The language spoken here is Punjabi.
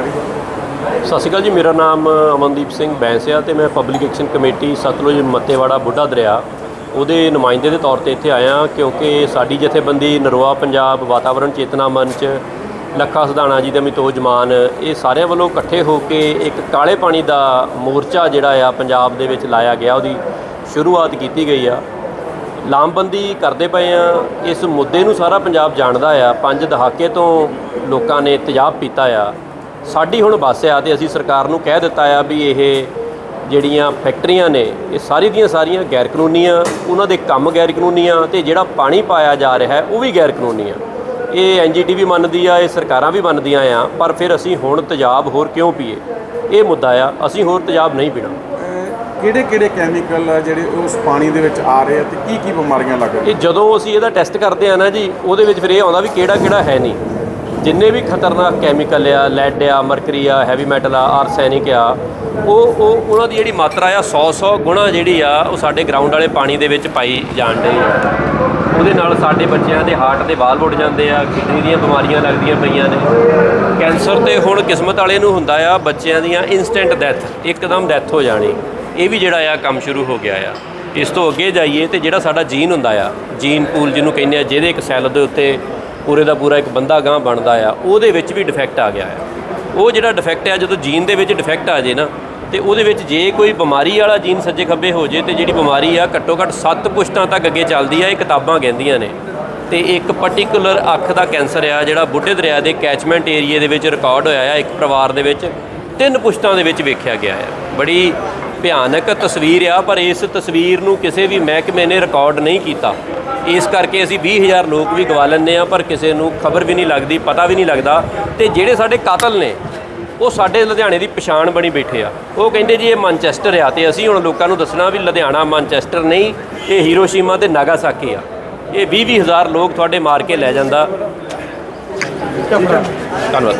ਸਤਿ ਸ਼੍ਰੀ ਅਕਾਲ ਜੀ, ਮੇਰਾ ਨਾਮ ਅਮਨਦੀਪ ਸਿੰਘ ਬੈਂਸਿਆ ਤੇ ਮੈਂ public action committee Satluj Mattewara Buddha Dariya. ਉਹਦੇ ਨੁਮਾਇੰਦੇ ਦੇ ਤੌਰ ਤੇ ਇੱਥੇ ਆਇਆ ਕਿਉਂਕਿ ਸਾਡੀ ਜਥੇਬੰਦੀ ਨਰੋਆ ਪੰਜਾਬ ਵਾਤਾਵਰਣ ਚੇਤਨਾ ਮੰਚ, ਲੱਖਾ ਸਧਾਣਾ ਜੀ ਦੇ ਮਿਤੋਜ ਮਾਨ, ਇਹ ਸਾਰਿਆਂ ਵੱਲੋਂ ਇਕੱਠੇ ਹੋ ਕੇ ਇੱਕ ਕਾਲੇ ਪਾਣੀ ਦਾ ਮੋਰਚਾ ਜਿਹੜਾ ਆ ਪੰਜਾਬ ਦੇ ਵਿੱਚ ਲਾਇਆ ਗਿਆ, ਉਹਦੀ ਸ਼ੁਰੂਆਤ ਕੀਤੀ ਗਈ ਆ। ਲਾਮਬੰਦੀ ਕਰਦੇ ਪਏ ਆ, ਇਸ ਮੁੱਦੇ ਨੂੰ ਸਾਰਾ ਪੰਜਾਬ ਜਾਣਦਾ ਆ। ਪੰਜ ਦਹਾਕੇ ਤੋਂ ਲੋਕਾਂ ਨੇ ਤੇਜ਼ਾਬ ਪੀਤਾ ਆ। ਸਾਡੀ ਹੁਣ ਬੱਸ ਆ ਤੇ ਅਸੀਂ ਸਰਕਾਰ ਨੂੰ ਕਹਿ ਦਿੱਤਾ ਆ ਵੀ ਇਹ ਜਿਹੜੀਆਂ ਫੈਕਟਰੀਆਂ ਨੇ ਇਹ ਸਾਰੀ ਦੀਆਂ ਸਾਰੀਆਂ ਗੈਰ ਕਾਨੂੰਨੀਆਂ ਉਹਨਾਂ ਦੇ ਕੰਮ ਗੈਰ ਕਾਨੂੰਨੀਆਂ ਤੇ ਜਿਹੜਾ ਪਾਣੀ ਪਾਇਆ ਜਾ ਰਿਹਾ ਹੈ ਉਹ ਵੀ ਗੈਰ ਕਾਨੂੰਨੀ ਆ ਇਹ ਐਨਜੀਟੀ ਵੀ ਮੰਨਦੀ ਆ ਇਹ ਸਰਕਾਰਾਂ ਵੀ ਮੰਨਦੀਆਂ ਆ ਪਰ ਫਿਰ ਅਸੀਂ ਹੁਣ ਤੇਜ਼ਾਬ ਹੋਰ ਕਿਉਂ ਪੀਏ? ਇਹ ਮੁੱਦਾ ਆ ਅਸੀਂ ਹੋਰ ਤੇਜ਼ਾਬ ਨਹੀਂ ਪੀਣਾ। ਕਿਹੜੇ ਕਿਹੜੇ ਕੈਮੀਕਲ ਆ ਜਿਹੜੇ ਉਸ ਪਾਣੀ ਦੇ ਵਿੱਚ ਆ ਰਹੇ ਆ ਤੇ ਕੀ ਕੀ ਬਿਮਾਰੀਆਂ ਲੱਗ ਰਹੀਆਂ? ਇਹ ਜਦੋਂ ਅਸੀਂ ਇਹਦਾ ਟੈਸਟ ਕਰਦੇ ਆ ਨਾ ਜੀ ਉਹਦੇ ਵਿੱਚ ਫਿਰ ਇਹ ਆਉਂਦਾ ਵੀ ਕਿਹੜਾ ਕਿਹੜਾ ਹੈ ਨਹੀਂ। ਜਿੰਨੇ ਵੀ ਖਤਰਨਾਕ ਕੈਮੀਕਲ ਆ ਲੈਡ ਆ ਮਰਕਰੀ ਆ ਹੈਵੀ ਮੈਟਲ ਆ ਆਰਸੈਨਿਕ ਆ, ਉਹ ਉਹ, ਉਹਨਾਂ ਦੀ ਜਿਹੜੀ ਮਾਤਰਾ ਆ 100 100 ਗੁਣਾ ਜਿਹੜੀ ਆ, ਉਹ ਸਾਡੇ ਗਰਾਊਂਡ ਵਾਲੇ ਪਾਣੀ ਦੇ ਵਿੱਚ ਪਾਈ ਜਾਣ ਡਈ ਆ। ਉਹਦੇ ਨਾਲ ਸਾਡੇ ਬੱਚਿਆਂ ਦੇ ਹਾਰਟ ਦੇ ਵਾਲ ਉੱਡ ਜਾਂਦੇ ਆ, ਕਿਡਨੀ ਦੀਆਂ ਬਿਮਾਰੀਆਂ ਲੱਗਦੀਆਂ ਪਈਆਂ ਨੇ। ਕੈਂਸਰ ਤੇ ਹੁਣ ਕਿਸਮਤ ਵਾਲੇ ਨੂੰ ਹੁੰਦਾ ਆ, ਬੱਚਿਆਂ ਦੀਆਂ ਇਨਸਟੈਂਟ ਡੈਥ ਇੱਕਦਮ ਡੈਥ ਹੋ ਜਾਣੀ। ਇਹ ਵੀ ਜਿਹੜਾ ਆ, ਕੰਮ ਸ਼ੁਰੂ ਹੋ ਗਿਆ ਆ। ਇਸ ਤੋਂ ਅੱਗੇ ਜਾਈਏ ਤੇ ਜਿਹੜਾ ਸਾਡਾ ਜੀਨ ਹੁੰਦਾ ਆ ਜੀਨ ਪੂਲ ਜਿਹਨੂੰ ਕਹਿੰਦੇ ਆ, ਜਿਹਦੇ ਇੱਕ ਸੈੱਲ ਦੇ ਉੱਤੇ ਪੂਰੇ ਦਾ ਪੂਰਾ ਇੱਕ ਬੰਦਾ ਗਾਂ ਬਣਦਾ ਆ, ਉਹਦੇ ਵਿੱਚ ਵੀ ਡਿਫੈਕਟ ਆ ਗਿਆ ਆ। ਉਹ ਜਿਹੜਾ ਡਿਫੈਕਟ ਆ, ਜਦੋਂ ਜੀਨ ਦੇ ਵਿੱਚ ਡਿਫੈਕਟ ਆ ਜੇ ਨਾ, ਤੇ ਉਹਦੇ ਵਿੱਚ ਜੇ ਕੋਈ ਬਿਮਾਰੀ ਵਾਲਾ ਜੀਨ ਸੱਜੇ ਖੱਬੇ ਹੋ ਜੇ, ਤੇ ਜਿਹੜੀ ਬਿਮਾਰੀ ਆ, ਘੱਟੋ ਘੱਟ 7 ਪੁਸ਼ਤਾਂ ਤੱਕ ਅੱਗੇ ਚੱਲਦੀ ਆ, ਇਹ ਕਿਤਾਬਾਂ ਕਹਿੰਦੀਆਂ ਨੇ। ਤੇ ਇੱਕ ਪਾਰਟਿਕੂਲਰ ਅੱਖ ਦਾ ਕੈਂਸਰ ਆ, ਜਿਹੜਾ ਬੁੱਢੇ ਦਰਿਆ ਦੇ ਕੈਚਮੈਂਟ ਏਰੀਏ ਦੇ ਵਿੱਚ ਰਿਕਾਰਡ ਹੋਇਆ ਆ, ਇੱਕ ਪਰਿਵਾਰ ਦੇ ਵਿੱਚ, ਤਿੰਨ ਪੁਸ਼ਤਾਂ ਦੇ ਵਿੱਚ ਵੇਖਿਆ ਗਿਆ ਹੈ ਬੜੀ ਭਿਆਨਕ ਤਸਵੀਰ ਆ, ਪਰ ਇਸ ਤਸਵੀਰ ਨੂੰ ਕਿਸੇ ਵੀ ਮਹਿਕਮੇ ਨੇ ਰਿਕਾਰਡ ਨਹੀਂ ਕੀਤਾ। ਇਸ ਕਰਕੇ ਅਸੀਂ 20000 ਲੋਕ ਵੀ ਗਵਾ ਲੈਂਦੇ ਆ ਪਰ ਕਿਸੇ ਨੂੰ ਖਬਰ ਵੀ ਨਹੀਂ ਲੱਗਦੀ, ਪਤਾ ਵੀ ਨਹੀਂ ਲੱਗਦਾ। ਤੇ ਜਿਹੜੇ ਸਾਡੇ ਕਾਤਲ ਨੇ, ਉਹ ਸਾਡੇ ਲੁਧਿਆਣੇ ਦੀ ਪਛਾਣ ਬਣੀ ਬੈਠੇ ਆ। ਉਹ ਕਹਿੰਦੇ ਜੀ, ਇਹ ਮਾਨਚੈਸਟਰ ਆ ਤੇ ਅਸੀਂ ਹੁਣ ਲੋਕਾਂ ਨੂੰ ਦੱਸਣਾ ਵੀ ਲੁਧਿਆਣਾ ਮਾਨਚੈਸਟਰ ਨਹੀਂ, ਇਹ ਹੀਰੋਸ਼ੀਮਾ ਤੇ ਨਾਗਾਸਾਕੀ ਆ। ਇਹ 20 ਹਜ਼ਾਰ ਲੋਕ ਤੁਹਾਡੇ ਮਾਰ ਕੇ ਲੈ ਜਾਂਦਾ। ਧੰਨਵਾਦ।